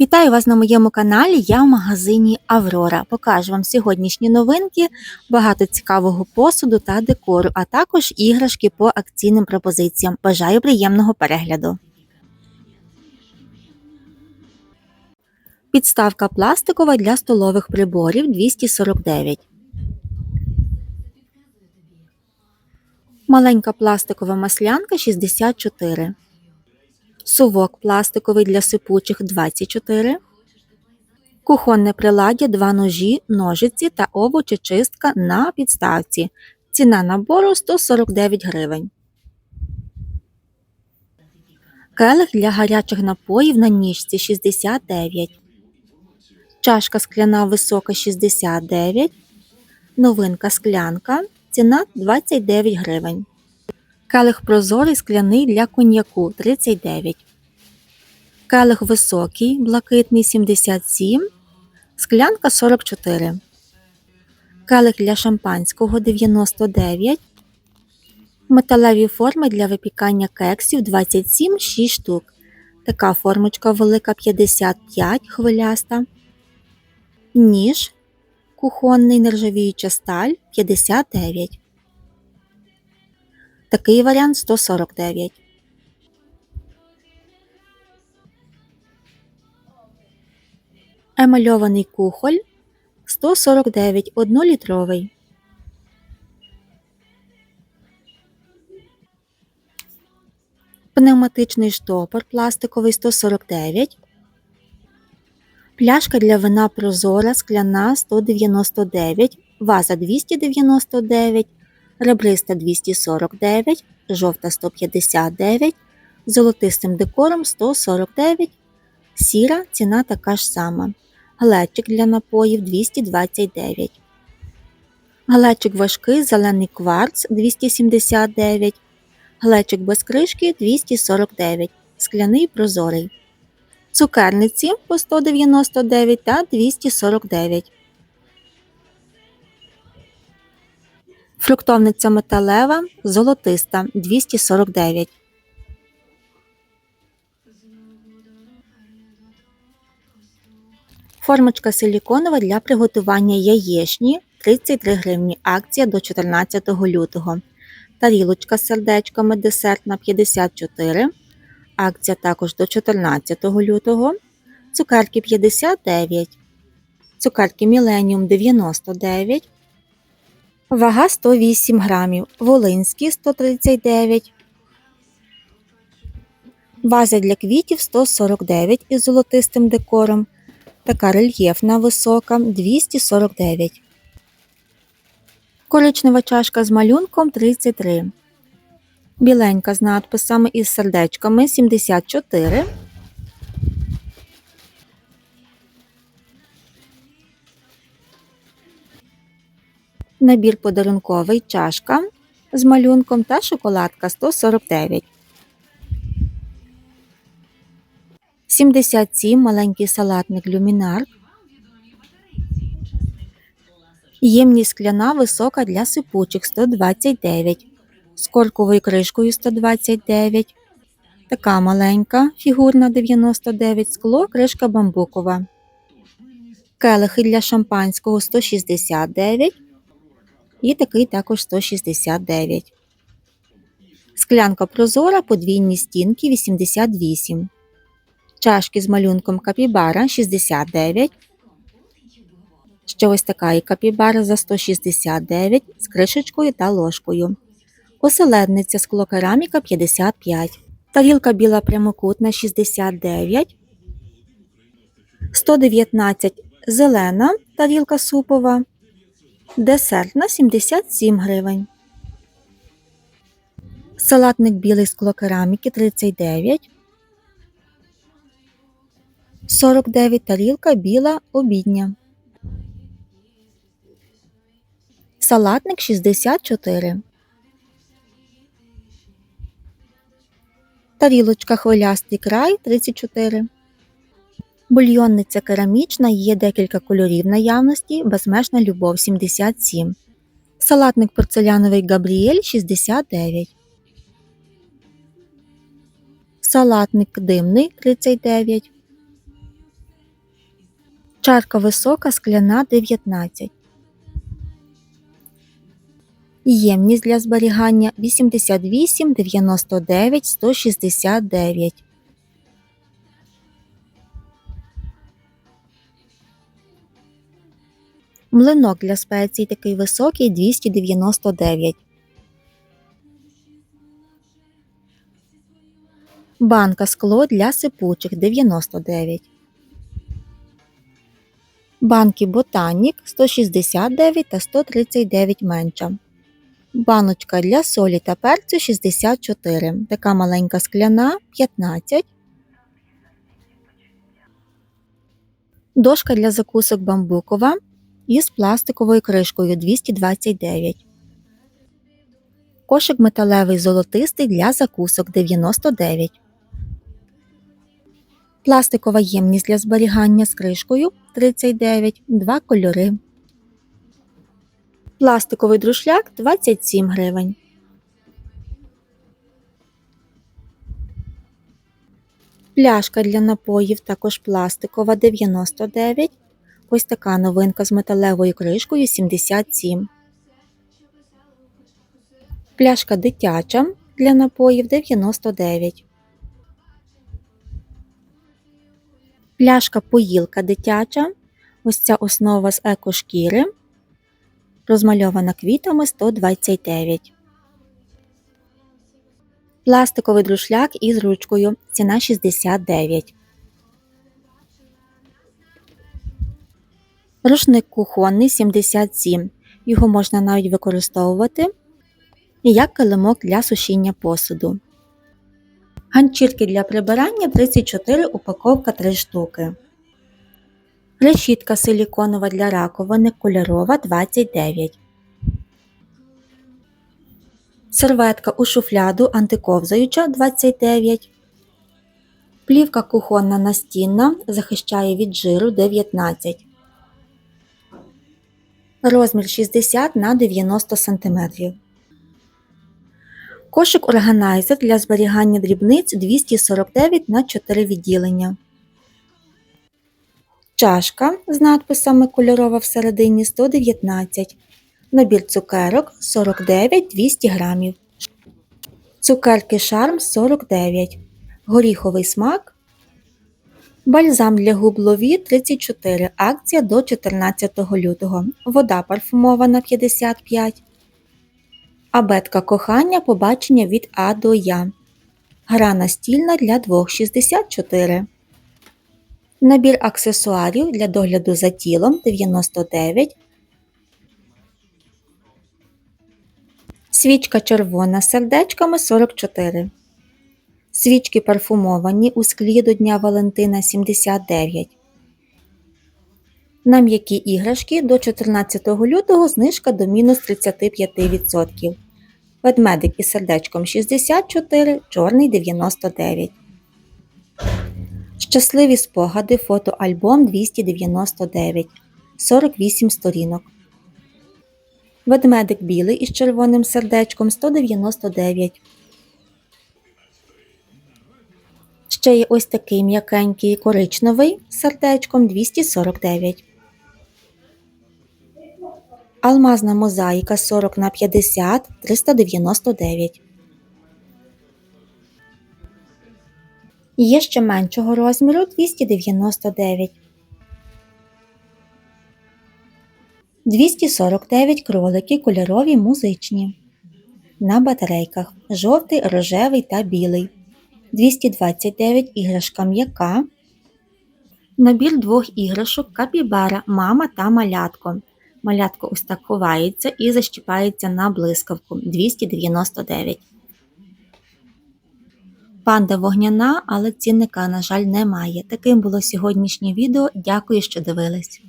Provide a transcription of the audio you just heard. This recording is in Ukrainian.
Вітаю вас на моєму каналі. Я в магазині Аврора. Покажу вам сьогоднішні новинки, багато цікавого посуду та декору, а також іграшки по акційним пропозиціям. Бажаю приємного перегляду. Підставка пластикова для столових приборів 249. Маленька пластикова маслянка 64. Сувок пластиковий для сипучих 24. Кухонне приладдя 2 ножі, ножиці та овочечистка на підставці. Ціна набору 149 гривень. Келих для гарячих напоїв на ніжці 69. Чашка скляна висока 69. Новинка склянка. Ціна 29 гривень. Келих прозорий скляний для коньяку 39. Келих високий, блакитний 77. Склянка 44. Келих для шампанського 99. Металеві форми для випікання кексів 27 6 штук. Така формочка велика 55 хвиляста. Ніж кухонний нержавіюча сталь 59. Такий варіант 149. Емальований кухоль 149 1-літровий. Пневматичний штопор пластиковий 149. Пляшка для вина прозора скляна 199, ваза 299, ребриста 249, жовта 159, золотистим декором 149, сіра ціна така ж сама. Глечик для напоїв 229. Глечик важкий, зелений кварц 279, глечик без кришки 249, скляний прозорий. Цукерниці по 199 та 249. Фруктовниця металева золотиста 249. Формочка силіконова для приготування яєчні 33 гривні. Акція до 14 лютого. Тарілочка з сердечками десертна 54. Акція також до 14 лютого. Цукерки 59. Цукерки Міленіум 99. Вага 108 грамів. Волинські 139. Ваза для квітів 149 із золотистим декором. Така рельєфна висока 249. Коричнева чашка з малюнком 33. Біленька з надписами із сердечками 74. Набір подарунковий чашка з малюнком та шоколадка 149. 77 маленький салатник люмінар. Ємність скляна висока для сипучих 129. З корковою кришкою 129. Така маленька фігурна 99 скло, кришка бамбукова. Келихи для шампанського 169. І такий також 169. Склянка прозора, подвійні стінки 88. Чашки з малюнком капібара 69. Ще ось така і капібара за 169 з кришечкою та ложкою. Оселедниця склокераміка 55. Тарілка біла прямокутна 69. 119 зелена тарілка супова. Десертна 77 гривень. Салатник білий склокераміки 39. 49 тарілка біла обідня. Салатник 64. Тарілочка хвилястий край 34. Бульйонниця керамічна, є декілька кольорів наявності, безмежна любов 77. Салатник порцеляновий Габріель 69. Салатник димний 39. Чарка висока, скляна 19. Ємність для зберігання 88, 99, 169. Млинок для спецій такий високий 299. Банка скло для сипучих 99. Банки Ботанік 169 та 139 менша. Баночка для солі та перцю 64. Така маленька скляна 15. Дошка для закусок бамбукова із пластиковою кришкою 229. Кошик металевий золотистий для закусок 99. Пластикова ємність для зберігання з кришкою 39, два кольори. Пластиковий друшляк 27 гривень. Пляшка для напоїв також пластикова 99. Ось така новинка з металевою кришкою 77. Пляшка дитяча для напоїв 99. Пляшка поїлка дитяча. Ось ця основа з екошкіри. Розмальована квітами 129. Пластиковий друшляк із ручкою. Ціна 69. Рушник кухонний 77. Його можна навіть використовувати як килимок для сушіння посуду. Ганчірки для прибирання 34 упаковка 3 штуки. Решітка силіконова для раковини кольорова 29. Серветка у шуфляду антиковзаюча 29. Плівка кухонна настінна захищає від жиру 19. Розмір 60 на 90 см. Кошик органайзер для зберігання дрібниць 249 на 4 відділення. Чашка з надписами кольорова всередині 119. Набір цукерок 49 200 грамів. Цукерки шарм 49. Горіховий смак. Бальзам для губ лові 34. Акція до 14 лютого. Вода парфумована 55. Абетка кохання побачення від А до Я. Гра настільна для двох 64. Набір аксесуарів для догляду за тілом 99. Свічка червона з сердечками 44. Свічки парфумовані у склі до Дня Валентина 79. На м'які іграшки до 14 лютого знижка до мінус 35%. Ведмедик із сердечком 64, чорний 99. Щасливі спогади фотоальбом 299. 48 сторінок. Ведмедик білий із червоним сердечком 199. Ще є ось такий м'якенький коричневий з сердечком 249. Алмазна мозаїка 40 на 50 399. Є ще меншого розміру 299. 249 кролики кольорові музичні. На батарейках жовтий, рожевий та білий. 229 іграшка м'яка. Набір двох іграшок капібара, мама та малятко. Малятко ось так ховається і защіпається на блискавку 299. Панда вогняна, але цінника, на жаль, немає. Таким було сьогоднішнє відео. Дякую, що дивились.